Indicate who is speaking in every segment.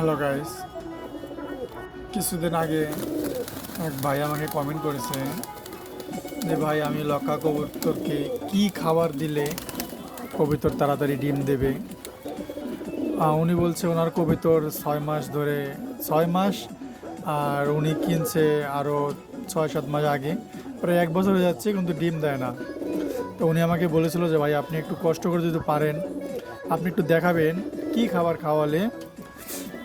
Speaker 1: Hello guys কিছুদিন আগে এক ভাই আমাকে কমেন্ট করেছে যে, ভাই, আমি লকা কবুতরকে কি খাবার দিলে কবিতর তাড়াতাড়ি ডিম দেবে? উনি বলছে, ওনার কবিতর ছয় মাস ধরে, ছয় মাস, আর উনি কিনছে আরও ছয় সাত মাস আগে। প্রায় এক বছর হয়ে যাচ্ছে, কিন্তু ডিম দেয় না। তো উনি আমাকে বলেছিল যে, ভাই, আপনি একটু কষ্ট করে যদি পারেন, আপনি একটু দেখাবেন কি খাবার খাওয়ালে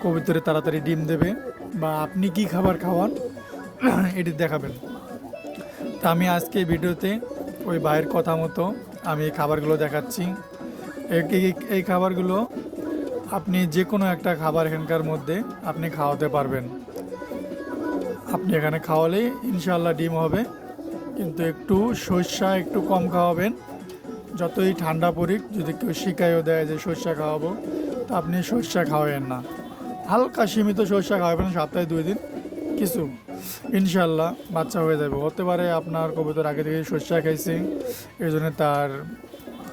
Speaker 1: কবিতরে তাড়াতাড়ি ডিম দেবে বা আপনি কি খাবার খাওয়ান, এটি দেখাবেন। তা আমি আজকে ভিডিওতে ওই ভাইয়ের কথা মতো আমি এই খাবারগুলো দেখাচ্ছি। এই- খাবারগুলো আপনি যে কোনো একটা খাবার এখানকার মধ্যে আপনি খাওয়াতে পারবেন। আপনি এখানে খাওয়ালেই ইনশাল্লাহ ডিম হবে, কিন্তু একটু সর্ষা একটু কম খাওয়াবেন। যতই ঠান্ডা পড়ুক, যদি কেউ শিখাইও দেয় যে সর্ষা খাওয়াবো, তা আপনি সর্ষা খাওয়াবেন না। হালকা সীমিত সর্ষা খাওয়াবেন সপ্তাহে দুই দিন। কিছু ইনশাল্লাহ বাচ্চা হয়ে যাবে। হতে পারে আপনার কবুতর আগে থেকে সর্ষা খাইছে এই জন্য তার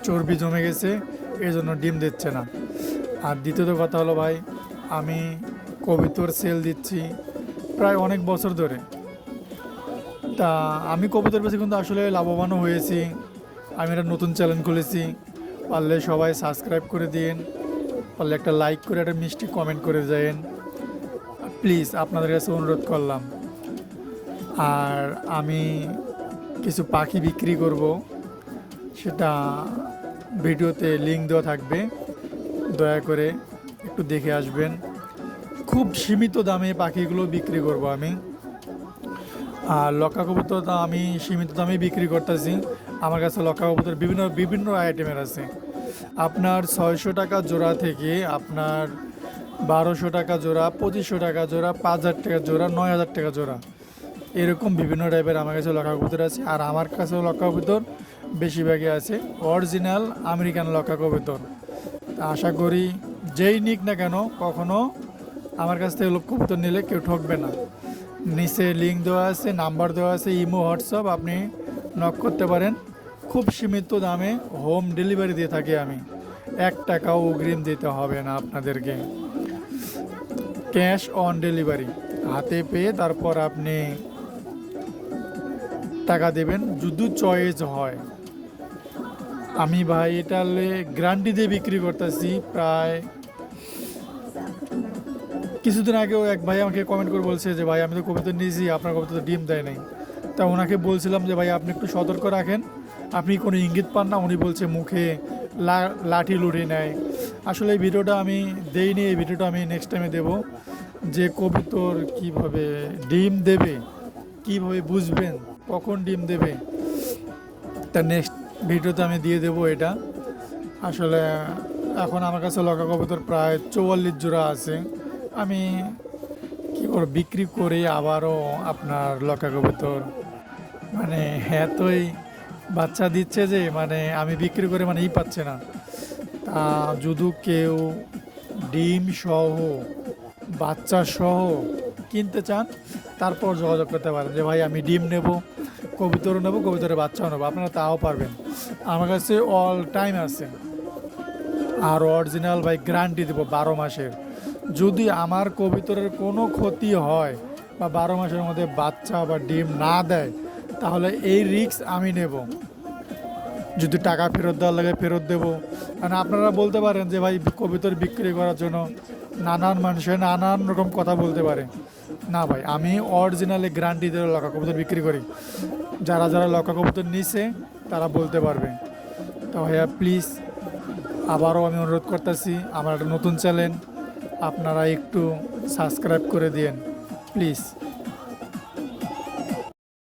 Speaker 1: চর্বি জমে গেছে এই জন্য ডিম দিচ্ছে না। আর দ্বিতীয়ত কথা হলো ভাই, আমি কবিতর সেল দিচ্ছি প্রায় অনেক বছর ধরে। তা আমি কবুতর বেশি কিন্তু আসলে লাভবানও হয়েছি। আমি একটা নতুন চ্যানেল খুলেছি। পারলে সবাই সাবস্ক্রাইব করে দিন পারলে একটা লাইক করে, একটা মিষ্টি কমেন্ট করে যায়েন প্লিজ আপনাদের কাছে অনুরোধ করলাম। আর আমি কিছু পাখি বিক্রি করব। সেটা ভিডিওতে লিঙ্ক দেওয়া থাকবে। দয়া করে একটু দেখে আসবেন। খুব সীমিত দামে পাখিগুলো বিক্রি করব আমি। আর লক্কা কবুতর আমি সীমিত দামে বিক্রি করতেছি। আমার কাছে লক্কা কবুতর বিভিন্ন বিভিন্ন আইটেমের আছে। আপনার ছয়শো টাকা জোড়া থেকে আপনার বারোশো টাকা জোড়া, পঁচিশশো টাকা জোড়া পাঁচ হাজার টাকা জোড়া নয় হাজার টাকা জোড়া। এরকম বিভিন্ন টাইপের আমার কাছে লক্কা কবুতর আছে। আর আমার কাছেও লক্কা কবুতর বেশিরভাগই আছে। অরিজিনাল আমেরিকান লক্কা কবুতর আশা করি যেই নিক না কেন, কখনো আমার কাছ থেকে কবুতর নিলে কেউ ঠকবে না। নিচে লিঙ্ক দেওয়া আছে নাম্বার দেওয়া আছে, ইমো, হোয়াটসঅ্যাপ, আপনি নক করতে পারেন। খুব সীমিত দামে হোম ডেলিভারি দিয়ে থাকি আমি। এক টাকাও অগ্রিম দিতে হবে না আপনাদেরকে। Cash on delivery. হাতে পেয়ে তারপর আপনি টাকা দেবেন যদি চয়েস হয়। আমি ভাই এটা গ্যারান্টি দিয়ে বিক্রি করতেছি প্রায় কিছুদিন আগেও এক ভাই আমাকে কমেন্ট করে বলছে যে, ভাই, আমি তো কবিতা নিয়েছি, আপনার কবিতা তো ডিম দেয় নাই। তা ওনাকে বলছিলাম যে, ভাই, আপনি একটু সতর্ক রাখেন। আপনি কোনো ইঙ্গিত পান না? উনি বলছে মুখে লাঠি লুঠি নেয়। আসলে এই ভিডিওটা আমি দেইনি, এই ভিডিওটা আমি নেক্সট টাইমে দেব। যে কবিতর কীভাবে ডিম দেবে, কীভাবে বুঝবেন, কখন ডিম দেবে, তা নেক্সট ভিডিওতে আমি দিয়ে দেবো এটা। আসলে এখন আমার কাছে লকা কবুতর প্রায় চৌয়াল্লিশ জোড়া আছে। আমি কি করব, বিক্রি করে আবারও আপনার লকা কবুতর মানে এতই বাচ্চা দিচ্ছে যে মানে আমি বিক্রি করে মানে ই পাচ্ছে না। তা যদি কেউ ডিম সহ, বাচ্চা সহ কিনতে চান, তারপর যোগাযোগ করতে পারেন যে, ভাই, আমি ডিম নেব কবিতরও নেব, কবুতরের বাচ্চাও নেব। আপনারা তাও পারবেন। আমার কাছে অল টাইম আছে। আর অরিজিনাল ভাই গ্যারান্টি দেবো বারো মাসের। যদি আমার কবিতরের কোনো ক্ষতি হয় বা বারো মাসের মধ্যে বাচ্চা বা ডিম না দেয় তাহলে এই রিস্ক আমি নেব। যদি টাকা ফেরত দেওয়ার লাগে ফেরত দেবো। মানে আপনারা বলতে পারেন যে ভাই কবিতর বিক্রি করার জন্য নানান মানুষের নানান রকম কথা বলতে পারে। না ভাই, আমি অরিজিনালি গ্যারান্টি দিয়ে লকা কবুতর বিক্রি করি। যারা যারা লকা কবুতর নিছে, তারা বলতে পারবে। তো ভাইয়া প্লিজ আবারও আমি অনুরোধ করতেছি, আমার একটা নতুন চ্যানেল আপনারা একটু সাবস্ক্রাইব করে দিন প্লিজ